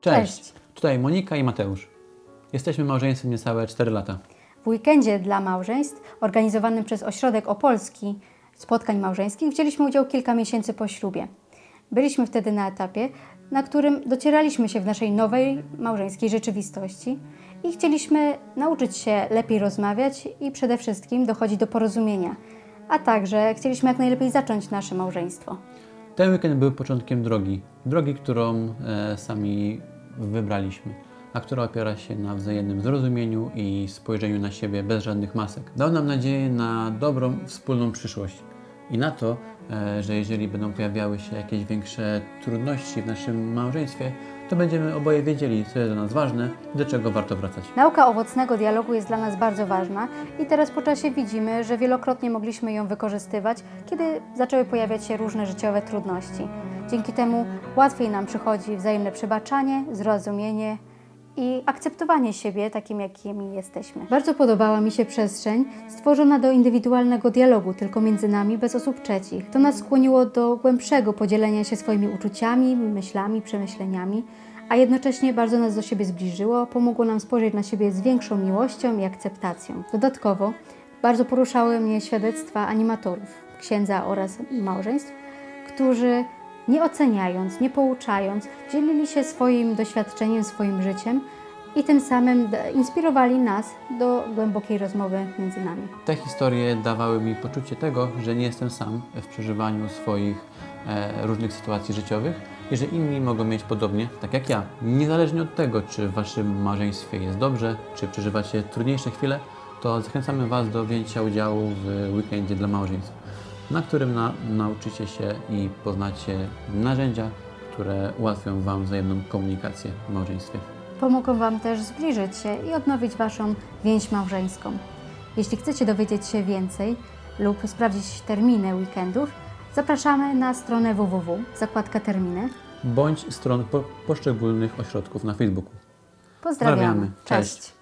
Cześć. Cześć. Tutaj Monika i Mateusz. Jesteśmy małżeństwem niecałe 4 lata. W weekendzie dla małżeństw organizowanym przez Ośrodek Opolski Spotkań Małżeńskich wzięliśmy udział kilka miesięcy po ślubie. Byliśmy wtedy na etapie, na którym docieraliśmy się w naszej nowej małżeńskiej rzeczywistości i chcieliśmy nauczyć się lepiej rozmawiać i przede wszystkim dochodzić do porozumienia, a także chcieliśmy jak najlepiej zacząć nasze małżeństwo. Ten weekend był początkiem drogi. Drogi, którą e, sami wybraliśmy, a która opiera się na wzajemnym zrozumieniu i spojrzeniu na siebie bez żadnych masek. Dał nam nadzieję na dobrą, wspólną przyszłość i na to, e, że jeżeli będą pojawiały się jakieś większe trudności w naszym małżeństwie, to będziemy oboje wiedzieli, co jest dla nas ważne i do czego warto wracać. Nauka owocnego dialogu jest dla nas bardzo ważna i teraz po czasie widzimy, że wielokrotnie mogliśmy ją wykorzystywać, kiedy zaczęły pojawiać się różne życiowe trudności. Dzięki temu łatwiej nam przychodzi wzajemne przebaczanie, zrozumienie i akceptowanie siebie takim, jakimi jesteśmy. Bardzo podobała mi się przestrzeń stworzona do indywidualnego dialogu, tylko między nami, bez osób trzecich. To nas skłoniło do głębszego podzielenia się swoimi uczuciami, myślami, przemyśleniami, a jednocześnie bardzo nas do siebie zbliżyło, pomogło nam spojrzeć na siebie z większą miłością i akceptacją. Dodatkowo bardzo poruszały mnie świadectwa animatorów, księdza oraz małżeństw, którzy nie oceniając, nie pouczając, dzielili się swoim doświadczeniem, swoim życiem i tym samym inspirowali nas do głębokiej rozmowy między nami. Te historie dawały mi poczucie tego, że nie jestem sam w przeżywaniu swoich e, różnych sytuacji życiowych i że inni mogą mieć podobnie, tak jak ja. Niezależnie od tego, czy w Waszym małżeństwie jest dobrze, czy przeżywacie trudniejsze chwile, to zachęcamy Was do wzięcia udziału w weekendzie dla małżeństw, na którym na, nauczycie się i poznacie narzędzia, które ułatwią Wam wzajemną komunikację w małżeństwie. Pomogą Wam też zbliżyć się i odnowić Waszą więź małżeńską. Jeśli chcecie dowiedzieć się więcej lub sprawdzić terminy weekendów, zapraszamy na stronę www, zakładka terminy. Bądź stron po, poszczególnych ośrodków na Facebooku. Pozdrawiamy. Cześć. Cześć.